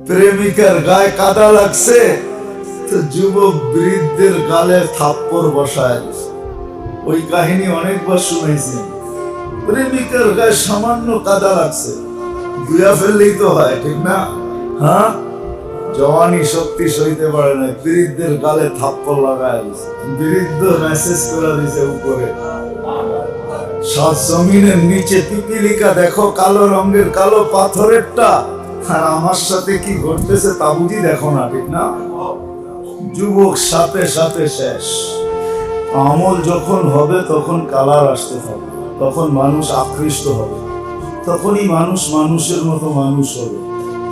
প্রেমিকার গায়ে কাদা লাগছে, তো যুবক বৃদ্ধের গালে থাপ্পড় বসায়। ওই কাহিনী অনেকবার শুনেছি। প্রেমিকার গায়ে সামান্য কাদা লাগছে ধুয়া ফেললেই তো হয়, ঠিক না? হ্যাঁ? জওয়ানি শক্তি সইতে পারে না বৃদ্ধের গালে থাপ্পড় লাগায় বৃদ্ধ মেসেজ করে দিছে উপরে। সাত জমিনের নিচে পিপিলিকা দেখো, কালো রঙের কালো পাথরেরটা। আর আমার সাথে কি ঘটতেছে তা বুঝি দেখো না, ঠিক না? যুবক সাথে সাথে শেষ। আমল যখন হবে, তখন কালার আসতে থাকবে তখন মানুষ আকৃষ্ট হবে। তখনই মানুষ মানুষের মতো মানুষ হবে।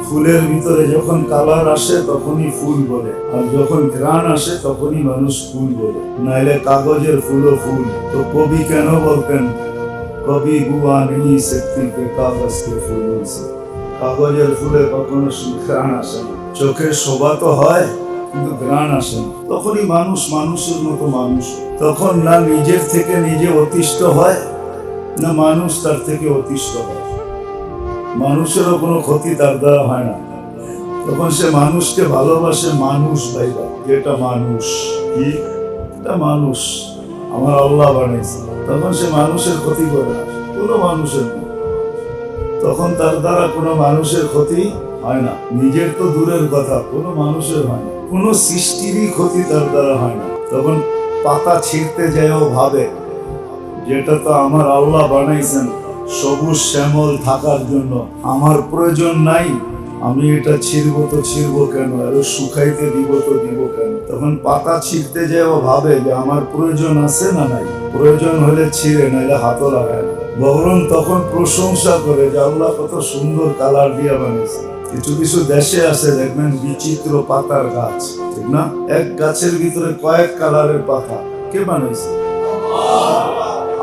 ফুলের ভিতরে যখন কালার আসে, তখনই ফুল বলে। আর যখন ঘ্রাণ আসে, তখনই মানুষ ফুল বলে। নাইলে কাগজের ফুলও ফুল। তো কবি কেন বলতেন, কবি বুয়া নেই শক্তি কে কাগজ কে ফুল সে কাগজের ফুলে কখনো ঘ্রাণ আসে না। চোখের শোভা তো হয়, কিন্তু ঘ্রাণ আসে না। তখনই মানুষ মানুষের মতো মানুষ। তখন না নিজের থেকে নিজে অতিষ্ঠ হয়, না মানুষ তার থেকে অতিষ্ঠ হয়। মানুষেরও কোনো ক্ষতি তার দ্বারা হয় না। তখন সে মানুষকে ভালোবাসে মানুষ ভাই যেটা মানুষ। কি? এটা মানুষ। আমার আল্লাহ বানিয়েছে। তখন সে মানুষের ক্ষতি করে না কোনো মানুষের না। তখন তার দ্বারা কোনো মানুষের ক্ষতি হয় না। নিজের তো দূরের কথা, কোনো মানুষের হয় না। কোনো সৃষ্টিরই ক্ষতি তার দ্বারা হয় না। তখন পাতা ছিঁড়তে যেও ভাবে, যেটা তো আমার আল্লাহ বানাইছেন, সবুজ শ্যামল থাকার জন্য। আমার প্রয়োজন নাই, আমি এটা ছিড়ব তো ছিড়ব কেন? আর শুকাইতে দিব তো দিব কেন? তখন পাতা ছিঁড়তে যেও ভাবে যে আমার প্রয়োজন আছে না নাই। প্রয়োজন হলে ছিঁড়ে, নাইলে হাতও লাগায় না। বরং তখন প্রশংসা করে যে আল্লাহ কত সুন্দর কালার দিয়ে বানিয়েছে। কিছু কিছু দেশে আছে, দেখবেন বিচিত্র পাতার গাছ, ঠিক না? এক গাছের ভিতরে কয়েক কালারের পাতা। কে বানাইছে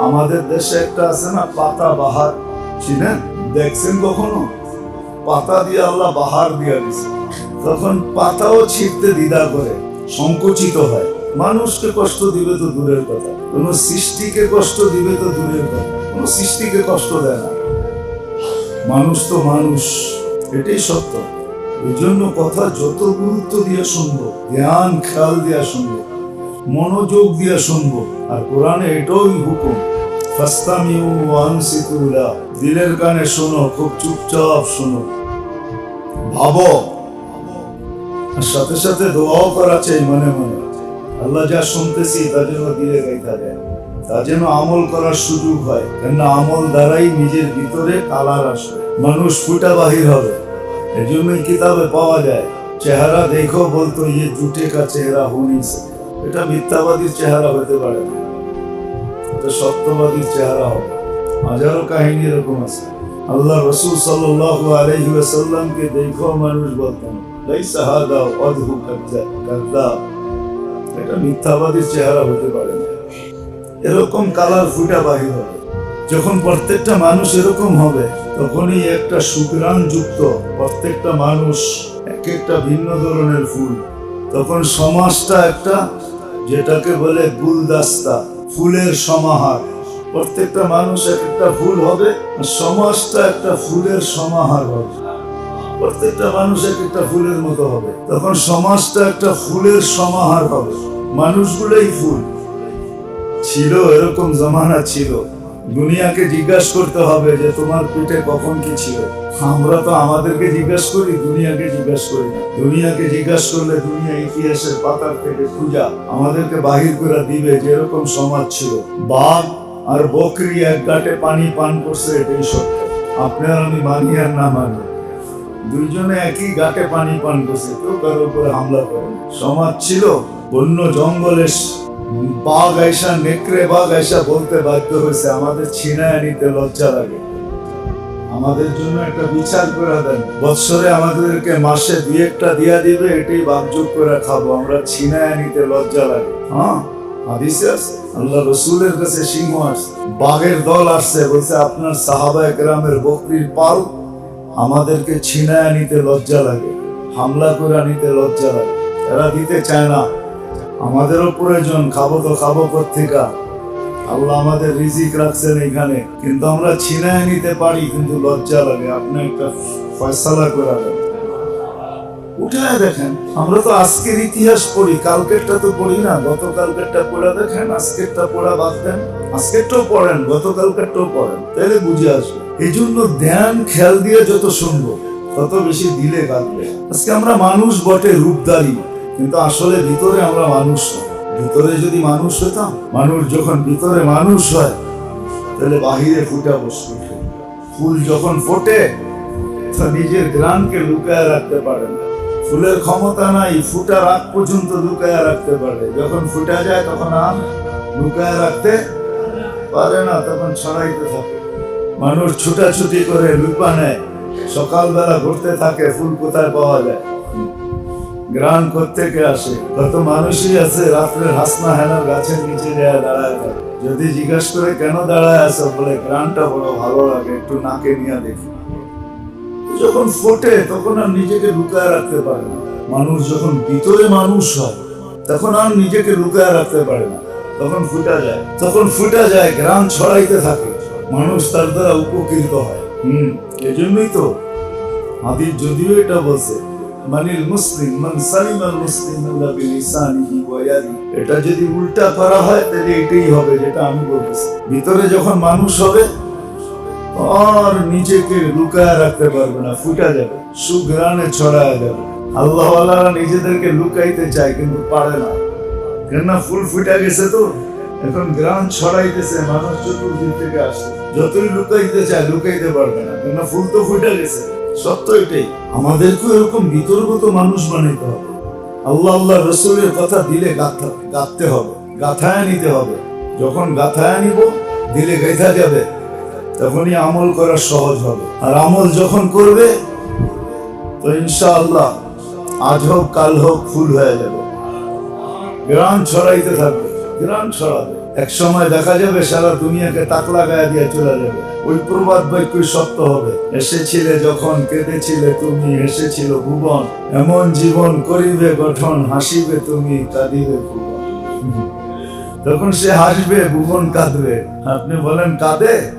আমাদের দেশে একটা আছে না, পাতা বাহার। চিনেন? দেখছেন কখনো? পাতা দিয়ে আল্লাহ বাহার দিয়ে দিছে তখন পাতাও ছিঁড়তে দ্বিধা করে, সংকুচিত হয়। মানুষকে কষ্ট দিবে তো দূরের কথা। কোন সৃষ্টিকে কষ্ট দিবে তো দূরের কথা। কোন সৃষ্টিকে কষ্ট দেয় না। মানুষ তো মানুষ, এটাই সত্য। এই জন্য কথা যত গুরুত্ব দিয়ে শুনব জ্ঞান, খেয়াল দিয়া শুনব মনোযোগ দিয়ে শুনব আর কোরআনে এটাই হুকুম দিলের কানে শোনো, খুব চুপচাপ শোনো। ভাবো। আর সাথে সাথে দোয়াও করা চাই মনে মনে। আল্লাহ যা শুনতেছি তা যেন দিলে গাইতা যায়। তা যেন আমল করার সুযোগ হয়, কেননা আমল দ্বারাই নিজের ভিতরে কালার আসবে, মানুষ ফুটা বাহির হবে। এই জন্যই কিতাবে পাওয়া যায়, চেহারা দেখো বলতো ইয়ে জুটে কা চেহারা হোনি এটা মিথ্যাবাদীর চেহারা হতে পারে এটা সত্যবাদীর চেহারা হবে। হাজারো কাহিনী এরকম আছে। আল্লাহ রসুল সাল্লাল্লাহু আলাইহি ওয়াসাল্লামকে দেখো মানুষ বলতেন, লাইসা হাদা ওয়াদহু কাযযাব এটা মিথ্যাবাদীর চেহারা হতে পারে এরকম কালার ফুটা বাহির হবে। যখন প্রত্যেকটা মানুষ এরকম হবে, তখনই একটা সুগ্রাণ যুক্ত প্রত্যেকটা মানুষ এক একটা ভিন্ন ধরনের ফুল। তখন সমাজটা একটা যেটাকে বলে গুলদাস্তা, ফুলের সমাহার। প্রত্যেকটা মানুষ এক একটা ফুল হবে সমাজটা একটা ফুলের সমাহার হবে। প্রত্যেকটা মানুষ এক একটা ফুলের মতো হবে। তখন সমাজটা একটা ফুলের সমাহার হবে। মানুষগুলোই ফুল। ছিল, এরকম জমানা ছিল। দুনিয়াকে জিজ্ঞাসা করতে হবে যে, তোমার পেটে কখন কি ছিল? আমরা তো আমাদেরকে জিজ্ঞাসা করি, দুনিয়াকে জিজ্ঞাসা করি না। দুনিয়াকে জিজ্ঞাসা করলে দুনিয়া ইতিহাসের পাতার থেকে খুঁজা আমাদেরকে বাহির করে দিবে যে এরকম সমাজ ছিল। বাঘ আর বকরি এক গাটে পানি পান করছে, এটাই সত্য। আপনার আমি মানি আর না মানি। দুইজনে একই গাটে পানি পান করছে, কেউ কারোর উপরে হামলা করে। সমাজ ছিল বন্য জঙ্গলে, বাঘ আইসা, নেকড়ে বাঘ আইসা বলতে বাধ্য হয়েছে, আমাদের ছিনায় নিতে লজ্জা লাগে। আমাদের জন্য একটা বিচার করে দেন। বৎসরে আমাদেরকে মাসে দুই একটা দিয়া দিবে, এটাই বাগযোগ করে খাব, আমরা ছিনায় নিতে লজ্জা লাগে। হ্যাঁ আল্লাহ রসুলের কাছে সিংহ আসছে বাঘের দল আসছে, বলছে, আপনার সাহাবা গ্রামের বকরির পাল আমাদেরকে ছিনায় নিতে লজ্জা লাগে, হামলা করে নিতে লজ্জা লাগে। এরা দিতে চায় না। আমাদেরও প্রয়োজন, খাব তো খাব পত্রিকা আল্লাহ আমাদের রিজিক রাখছেন এখানে কিন্তু আমরা ছিনায় নিতে পারি, কিন্তু লজ্জা লাগে। আপনি একটা ফয়সালা করে উঠায় দেখেন। আমরা তো আজকের ইতিহাস পড়ি, কালকেরটা তো পড়ি না, গতকালকেরটা পড়া দেখেন, আজকেরটা পড়া বাদ দেন। আজকেরটাও পড়েন, গতকালকেরটাও পড়েন তাহলে বুঝে আসবে। এই জন্য ধ্যান, খেয়াল দিয়ে যত শুনব, তত বেশি দিলে কাঁদবে আজকে আমরা মানুষ বটে রূপদারি কিন্তু আসলে ভিতরে আমরা মানুষ ভিতরে যদি মানুষ হতাম, মানুষ যখন ভিতরে মানুষ হয় তাহলে বাহিরে ফুটা বসবে ফুল যখন ফোটে নিজের গ্রামকে লুকায় রাখতে পারে না। ফুলের ক্ষমতা নাই ফুটার আগ পর্যন্ত লুকায় রাখতে পারে যখন ফুটা যায়, তখন আর লুকায় রাখতে পারে না, তখন ছড়াইতে থাকে। মানুষ ছুটাছুটি করে লুপা নেয়। সকালবেলা ঘুরতে থাকে, ফুল কোথায় পাওয়া যায়? গ্রাম থেকে আসে? কত মানুষই আছে রাত্রে হাসনা হেনার গাছের নিচে যায় দাঁড়ায় থাকে। যদি জিজ্ঞাস করে, কেন দাঁড়ায় আসো বলে, গ্রামটা বড় ভালো লাগে, একটু নাকে নিয়ে দেখি। যখন ফোটে, তখন আর নিজেকে লুকায় রাখতে পারে না। মানুষ যখন ভিতরে মানুষ হয়, তখন আর নিজেকে লুকায় রাখতে পারে না। তখন ফুটা যায়। তখন ফুটা যায় গ্রাম ছড়াইতে থাকে। মানুষ তার দ্বারা উপকৃত হয়। হম, এজন্যই তো হাদিস যদিও এটা বলছে, মানিল মুসলিম, মান সালিমাল মুসলিম আল্লাহ বিলিসানিহি ওয়া ইয়াদি। এটা যদি উল্টা করা হয়, তাহলে এটাই হবে যেটা আমি বলতেছি ভিতরে যখন মানুষ হবে আর নিজেকে লুকায় রাখতে পারবে না, ফুটা যাবে সুগ্রানে ছড়ায় যাবে। আল্লাহ নিজেদেরকে লুকাইতে চায়, কিন্তু পারে না। কেননা ফুল ফুটা গেছে তো? এখন গ্রাম ছড়াইতেছে, মানুষ চতুর্দিক থেকে আসে যতই লুকাইতে চায়, লুকাইতে পারবে না। কেননা ফুল তো ফুটে গেছে? সত্য এটাই। আমাদেরকে এরকম বিতর্কত মানুষ বানাইতে হবে। আল্লাহ আল্লাহ রসুলের কথা দিলে গাথা, গাঁথতে হবে, গাথায় নিতে হবে। যখন গাথায় নিব, দিলে গাইথা যাবে। তখনই আমল করা সহজ হবে। আর আমল যখন করবে, তো ইনশাআল্লাহ আজ হোক, কাল হোক, ফুল হয়ে যাবে। গ্রাম ছড়াইতে থাকবে গ্রাম ছড়াবে। এক সময় দেখা যাবে সারা দুনিয়াকে তাক লাগায় দিয়ে চলে যাবে। ওই প্রবাদ বাক্যই সত্য হবে। এসেছিলে যখন, কেঁদেছিলে তুমি এসেছিল ভুবন। এমন জীবন করিবে গঠন, হাসিবে তুমি, কাঁদিবে ভুবন। তখন সে হাসবে, ভুবন কাঁদবে। আপনি বলেন, কাঁদে?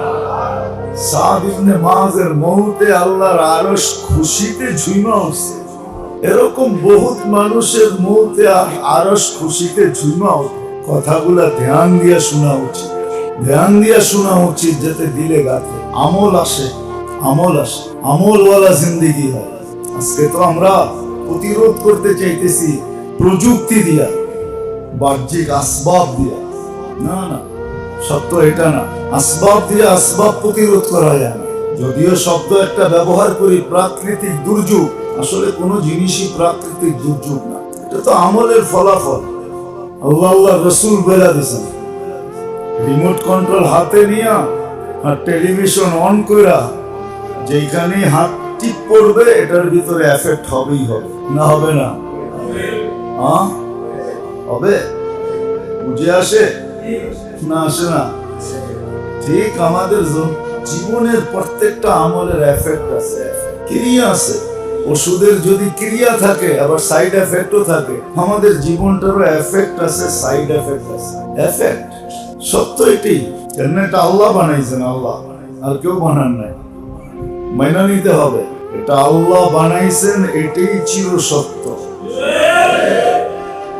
মাসের মৌতে আল্লাহর আরশ খুশিতে উঠছে এরকম বহুত মানুষের আরশ খুশিতে উঠে কথাগুলা ধ্যান শোনা উচিত। ধ্যান শোনা উচিত দিলে গাতে আমল আসে আমল আসে। আমলওয়ালা জিন্দিগি হয়। আজকে তো আমরা প্রতিরোধ করতে চাইতেছি প্রযুক্তি দিয়া, বাহ্যিক আসবাব দিয়া। না না। সত্য এটা না। আসবাব দিয়ে আসবাব প্রতিরোধ করা যায়। যদিও শব্দ একটা ব্যবহার করি প্রাকৃতিক দুর্যোগ, আসলে কোনো জিনিসই প্রাকৃতিক দুর্যোগ না। এটা তো আমলের ফলাফল। আল্লাহ আল্লাহ রসুল বেলা দিছেন রিমোট কন্ট্রোল হাতে নিয়া আর টেলিভিশন অন কইরা যেখানে হাত টিপ পড়বে এটার ভিতরে এফেক্ট হবেই হবে। না হবে না? হবে? বুঝে আসে? না আসে না ঠিক আমাদের জীবনের প্রত্যেকটা আমলের এফেক্ট আছে। ক্রিয়া আছে। ওষুধের যদি ক্রিয়া থাকে, আবার সাইড এফেক্টও থাকে, আমাদের জীবনটারও এফেক্ট আছে সাইড এফেক্ট আছে। এফেক্ট সত্য এটি। এটা আল্লাহ বানাইছেন, আল্লাহ। আর কেউ বানান নাই। মাইনা নিতে হবে। এটা আল্লাহ বানাইছেন, এটাই চির সত্য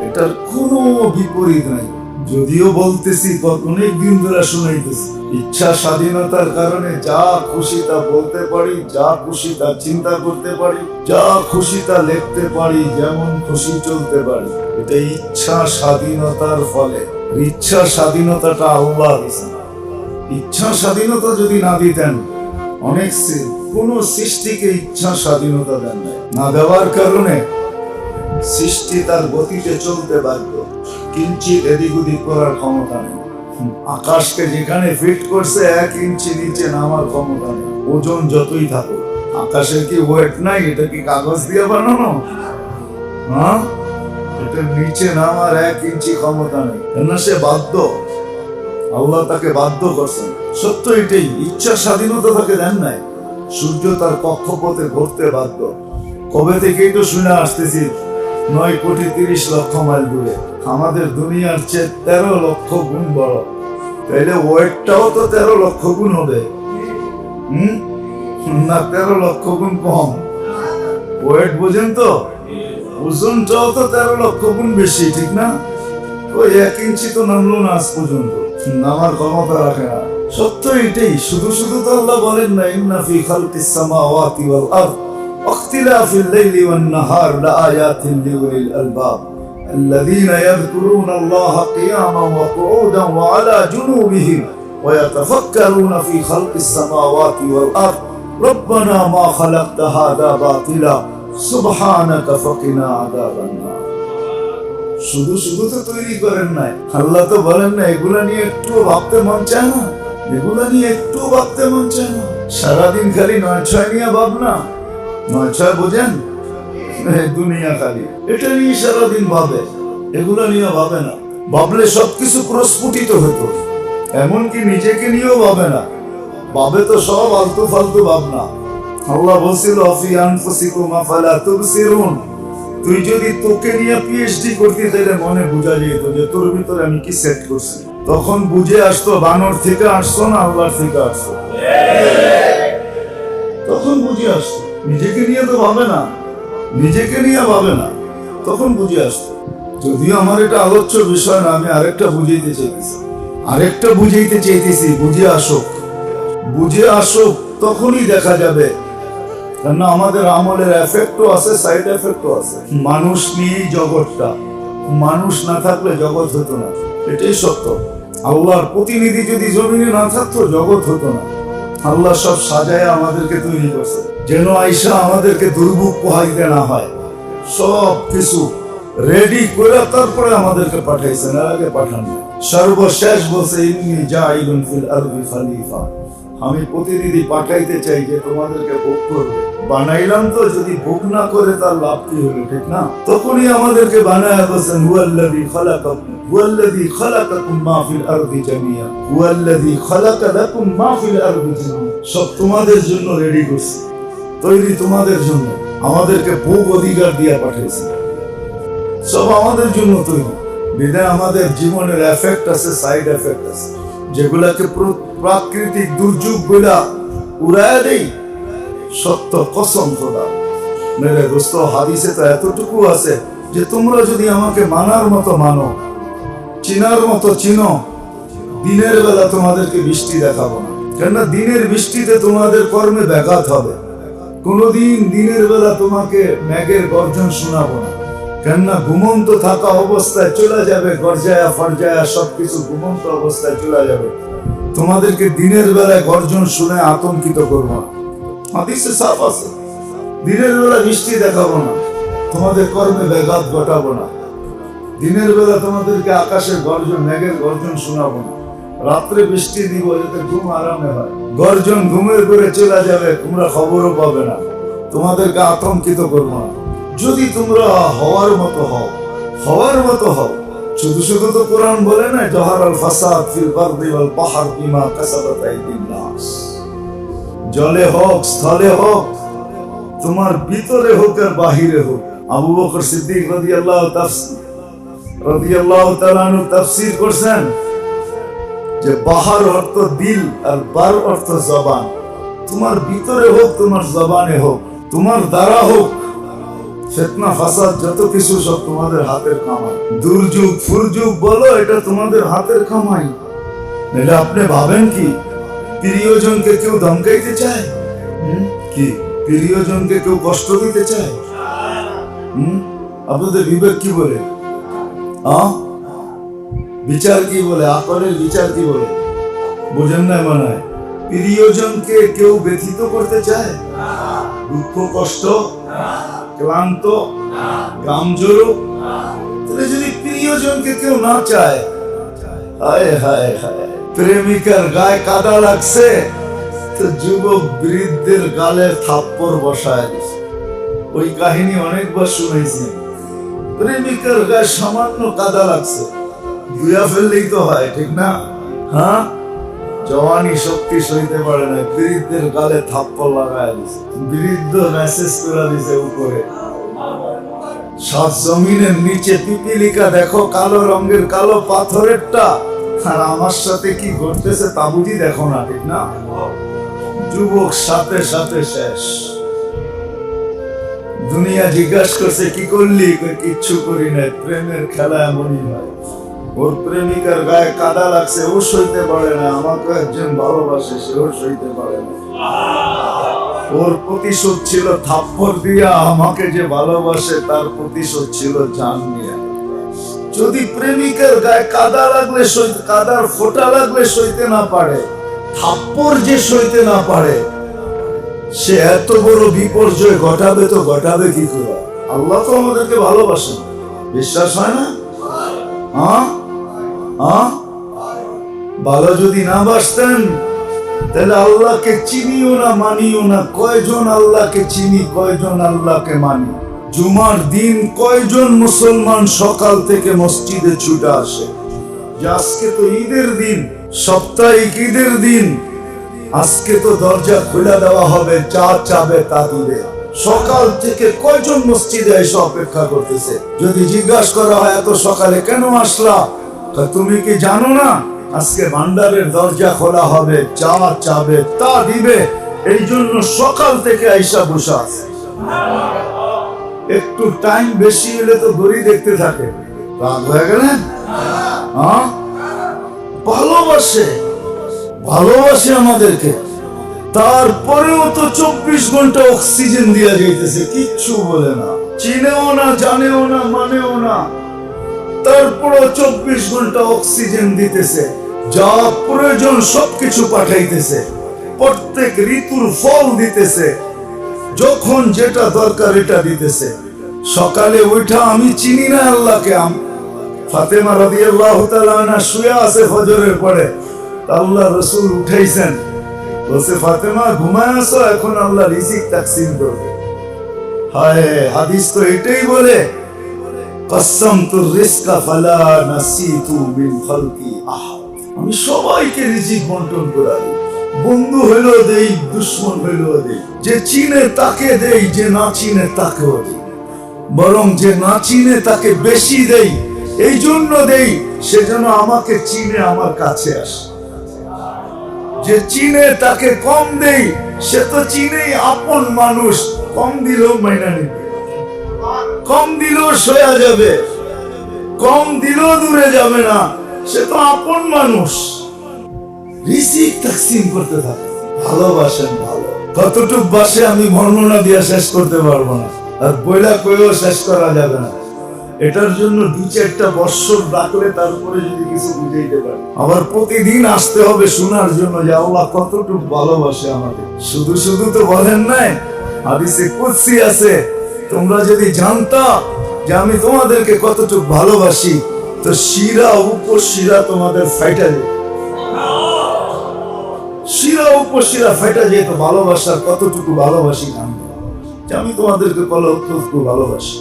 এটার কোনো বিপরীত নাই। যদিও বলতেছি অনেক দিন ধরে শুনাইতেছি, ইচ্ছা স্বাধীনতার কারণে যা খুশি তা বলতে পারি, যা খুশি তা চিন্তা করতে পারি, যা খুশি তা লিখতে পারি, যেমন খুশি চলতে পারি। এটা ইচ্ছা স্বাধীনতার ফলে। ইচ্ছা স্বাধীনতাটা আল্লাহ দিয়েছেন। ইচ্ছা স্বাধীনতা যদি না দিতেন, অনেক কোনো সৃষ্টিকে ইচ্ছা স্বাধীনতা দেন না দেওয়ার কারণে সৃষ্টি তার গতিতে চলতে বাধ্য। কিঞ্চিত এদিক ওদিক করার ক্ষমতা নেই। আকাশকে যেখানে ফিট করছে এক ইঞ্চি নিচে নামার ক্ষমতা নেই। ওজন যতই থাকুক আকাশের কি ওয়েট নাই? এটা কি কাগজ দিয়ে বানানো? হ্যাঁ? এটার নিচে নামার এক ইঞ্চি ক্ষমতা নেই। কেননা সে বাধ্য? আল্লাহ তাকে বাধ্য করছেন। সত্য এটাই ইচ্ছা স্বাধীনতা তাকে দেন নাই। সূর্য তার কক্ষপথে ঘুরতে বাধ্য। কবে থেকেই তো শুনে আসতেছি নয় কোটি তিরিশ লক্ষ মাইল দূরে। আমাদের দুনিয়ার চেয়ে তেরো লক্ষ গুণ বড়। তাইলে ওয়েটটাও তো তেরো লক্ষ গুণ হবে। হুম? না, তেরো লক্ষ গুণ কম। ওয়েট বোঝেন তো? ওজনটাও তো তেরো লক্ষ গুণ বেশি, ঠিক না? ওই এক ইঞ্চি তো নামলো না আজ পর্যন্ত। নামার ক্ষমতা রাখে না। সত্য এটাই, শুধু শুধু তো আল্লাহ বলেন না, ইন্না ফি খালকিস সামাওয়াতি ওয়াল আরদ। واختلاف الليل والنهار لآيات لأولي الألباب الذين يذكرون الله قياما وقعودا وعلى جنوبهم ويتفكرون في خلق السماوات والأرض ربنا ما خلقت هذا باطلا سبحانك فقنا عذاب النار শুধু শুধু তো তৈরি করেন নাই আল্লাহ তো বলেন না এগুলা নিয়ে একটু ভাবতে মন চায় না এগুলা নিয়ে একটু ভাবতে মন চায় না সারাদিন খালি নয় ছয় নিয়ে ভাবনা নয় ছয় বোঝেন দুনিয়া খালি। এটা নিয়ে সারাদিন ভাবে। এগুলো নিয়ে ভাবে না। ভাবলে সবকিছু প্রস্ফুটিত এমনকি নিজেকে নিয়েও ভাবে না। ভাবে তো সব আলতু ফালতু ভাবনা আল্লাহ বলছিল তুই যদি তোকে নিয়ে পিএইচডি করতে, তাহলে মনে বুঝা যেত যে তোর ভিতরে আমি কি সেট করছি। তখন বুঝে আসতো, বানর থেকে আসতো না আল্লাহর থেকে আসতো তখন বুঝে আসতো। নিজেকে নিয়ে তো ভাবে না। নিজেকে নিয়ে ভাবে না। তখন বুঝে আসতো। যদিও আমার এটা আলোচ্য বিষয় না, আমি আরেকটা বুঝাইতে চাইতেছি। আরেকটা বুঝাইতে চাইতেছি, বুঝে আসুক বুঝে আসুক তখনই দেখা যাবে। কেননা আমাদের আমলের এফেক্টও আছে সাইড এফেক্টও আছে। মানুষ নিয়েই জগৎটা। মানুষ না থাকলে জগৎ হতো না। এটাই সত্য। আল্লাহর প্রতিনিধি যদি জমিনে না থাকতো, জগৎ হতো না। আল্লাহ সব সাজায় আমাদেরকে তৈরি করছে। যেন আইসা আমাদেরকে দুর্ভোগ পোহাইতে না হয়। সব কিছু রেডি করে তারপরে আমাদেরকে পাঠাইছেন আগে পাঠান। সর্বশেষ ইন্নি জাইলুন ফিল আরদি খলিফা। আমি প্রতিনিধি পাঠাইতে চাই যে তোমাদেরকে ভোগ করবে। বানাইলাম তো, যদি ভোগ না করে তার লাভ কি হলো ঠিক না? তখনই আমাদেরকে বানায় বলছেন, হুয়াল্লাযী খালাকাকুম হুয়াল্লাযী খালাকাকুম মা জামিয়া জামিয়া সব তোমাদের জন্য রেডি করছি। তৈরি তোমাদের জন্য আমাদেরকে ভোগ অধিকার দিয়ে পাঠিয়েছে। সব আমাদের জন্য তৈরি। বিধায় আমাদের জীবনের এফেক্ট আছে সাইড এফেক্ট আছে। যেগুলাকে প্রাকৃতিক দুর্যোগগুলা উড়ায় দেই, সত্য কসম খোদা। মেরে দোস্ত, হাদিসে তো এতটুকু আছে যে তোমরা যদি আমাকে মানার মতো মানো, চিনার মতো চিনো, দিনের বেলা তোমাদেরকে বৃষ্টি দেখাবো না। কেননা দিনের বৃষ্টিতে তোমাদের কর্মে ব্যাঘাত হবে। কোনোদিন দিনের বেলা তোমাকে ম্যাগের গর্জন শোনাবো না। কেননা ঘুমন্ত থাকা অবস্থায় চলে যাবে, গর্জায়া, ফরজায়া, সবকিছু ঘুমন্ত অবস্থায় চলে যাবে। তোমাদেরকে দিনের বেলায় গর্জন শুনে আতঙ্কিত করব না। আছে, দিনের বেলা বৃষ্টি দেখাবো না, তোমাদের কর্মে ব্যাঘাত ঘটাবো না। দিনের বেলা তোমাদেরকে আকাশের গর্জন, মেঘের গর্জন শোনাবো না। রাত্রে বৃষ্টি দিব যাতে ঘুম আরামে হয়। গর্জন ঘুমের করে চলে যাবে, তোমরা খবরও পাবে না। তোমাদেরকে আতঙ্কিত করব না। যদি তোমরা হওয়ার মতো হও, হওয়ার মতো হও, শুধু শুধু তো কোরআন বলে না ফাসাদ বিমা জলে হোক, স্থলে হোক, তোমার ভিতরে হোক আর বাহিরে হোক। আবু বকর সিদ্দিক রাদিয়াল্লাহু তাফসীর রাদিয়াল্লাহু তাআলা তাফসীর করছেন যে বাহার অর্থ দিল আর বার অর্থ জবান। তোমার ভিতরে হোক, তোমার জবানে হোক, তোমার দ্বারা হোক, ফেতনা, ফাসাদ, যত কিছু সব তোমাদের হাতের কামাই। দুর্যোগ, ফুরযুগ, বলো, এটা তোমাদের হাতের কামাই। নাহলে আপনি ভাবেন কি, প্রিয়জনকে কেউ ধমকাইতে চায়? কি, প্রিয়জনকে কেউ কষ্ট দিতে চায়? হুম? আপনাদের বিবেক কি বলে? আ? বিচার কি বলে? আকলের বিচার কি বলে? বোঝেন না মনে হয় প্রিয়জনকে কেউ ব্যথিত করতে চায়? দুঃখ, কষ্ট? ক্লান্ত? যদি প্রিয়জনকে কেউ না চায়? হায় হায় হায়। প্রেমিকার গায়ে কাদা লাগছে, তো যুবক বৃদ্ধের গালে থাপ্পড় বসায়। ওই কাহিনী অনেকবার শুনেছি। প্রেমিকার গায়ে সামান্য কাদা লাগছে। ধুয়া ফেললেই তো হয় ঠিক না? হ্যাঁ? জওয়ানি শক্তি সইতে পারে না বৃদ্ধের গালে থাপ্পড় লাগায় দিছে বৃদ্ধ মেসেজ করে দিছে উপরে। সাত জমিনের নিচে পিপিলিকা দেখো কালো রঙের কালো পাথরেরটা। আর আমার সাথে কি ঘটতেছে তা বুঝি দেখো না ঠিক না? যুবক সাথে সাথে শেষ। দুনিয়া জিজ্ঞাসা করছে কি করলি? কিচ্ছু করি নাই প্রেমের খেলা এমনই হয়। ওর প্রেমিকার গায়ে কাদা লাগছে, ও সইতে পারে না। আমাকে একজন ভালোবাসে সে সেও সইতে পারে না। ওর প্রতিশোধ ছিল থাপ্পর দিয়া আমাকে যে ভালোবাসে, তার প্রতিশোধ ছিল জান নিয়ে যদি প্রেমিকের গায়ে কাদা লাগলে কাদার ফোঁটা লাগলে সইতে না পারে থাপ্পর যে সইতে না পারে, সে এত বড় বিপর্যয় ঘটাবে তো ঘটাবে কি করে? আল্লাহ তো আমাদেরকে ভালোবাসেন। বিশ্বাস হয় না? হ্যাঁ? ভালো যদি না বাসতেন, তাহলে আল্লাহকে চিনিও না, মানিও না। কয়জন আল্লাহকে চিনি, কয়জন আল্লাহকে মানি? জুমার দিন কয়জন মুসলমান সকাল থেকে মসজিদে ছুটে আসে? আজকে তো ঈদের দিন, সাপ্তাহিক ঈদের দিন, আজকে তো দরজা খুলে দেওয়া হবে যা চাবে তা দিবে। সকাল থেকে কয়জন মসজিদে এসে অপেক্ষা করতেছে? যদি জিজ্ঞাসা করা হয়, এত সকালে কেন আসলা? তুমি কি জানো না? আজকে ভান্ডারের দরজা খোলা হবে, যা চাবে তা দিবে। এই জন্য সকাল থেকে আইসা বসে। আছে একটু টাইম বেশি হলে তো ঘড়ি দেখতে থাকে। ভালোবাসে। ভালোবাসে আমাদেরকে। তারপরেও তো চব্বিশ ঘণ্টা অক্সিজেন দিয়া যাইতেছে, কিচ্ছু বলে না। চিনেও না, জানেও না, মানেও না। তারপরও চব্বিশ ঘণ্টা অক্সিজেন দিতেছে। যা প্রয়োজন সবকিছু পাঠাইতেছে। প্রত্যেক ঋতুর ফল দিতেছে। যখন যেটা দরকার এটা দিতেছে। সকালে ওইটা আমি চিনি না আল্লাহকে। আম ফাতেমা তাআলা আনহা শুয়ে আছে ফজরের পরে। আল্লাহ রসুল উঠাইছেন। বলছে, ফাতেমা, ঘুমায় আসো এখন আল্লাহ রিজিক তাকসিম করবে। হায়, হাদিস তো এটাই বলে। কসমতু রিজকা ফালা নাসিতু মিন খালকি আহাদ। আমি সবাইকে রিজিক বন্টন করে বন্ধু দেই, দুশ্মন দেই। যে চিনে তাকে দেই, যে না চিনে তাকেও দেই। বরং যে না চিনে তাকে বেশি দেই, এই জন্য দেই সেজন্য আমাকে চিনে আমার কাছে আসে। যে চিনে তাকে কম দেই, সে তো চিনেই আপন মানুষ, কম দিলেও মাইনা কম দিলেও সয়া যাবে, কম দিলেও দূরে যাবে না, সে তো আপন মানুষ। রিসিক তাকসিম করতে থাকে, ভালোবাসেন ভালো। কতটুক বাসে আমি বর্ণনা দিয়ে শেষ করতে পারব না, আর বইলা কইও শেষ করা যাবে না। এটার জন্য দু চারটা বৎসর ডাকলে তারপরে যদি কিছু বুঝাইতে আবার প্রতিদিন আসতে হবে শোনার জন্য যে আল্লাহ কতটুকু ভালোবাসে আমাদের শুধু শুধু তো বলেন নাই, হাদিসে কুৎসি আছে তোমরা যদি জানতা যে আমি তোমাদেরকে কতটুকু ভালোবাসি, তো শিরা উপশিরা তোমাদের ফাইটা যেত শিরা উপশিরা ফাইটা যেত ভালোবাসার কতটুকু ভালোবাসি আমি? যে আমি তোমাদেরকে কতটুকু ভালোবাসি।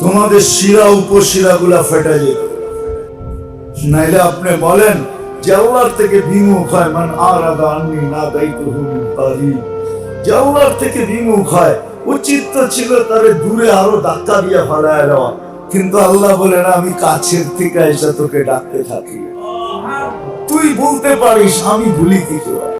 তোমাদের শিরা উপশিরা গুলা ফেটে যেত। নাইলে আপনি বলেন যে থেকে বিমুখ হয়, মান আরাদা আন্নি না দায়িত্ব হুম যে আল্লাহর থেকে বিমুখ হয় উচিত তো ছিল তারে দূরে আরও ধাক্কা দিয়ে ফেলায় দেওয়া কিন্তু আল্লাহ বলে না আমি কাছের থেকে এসে তোকে ডাকতে থাকি। তুই বলতে পারিস, আমি ভুলি কিছু।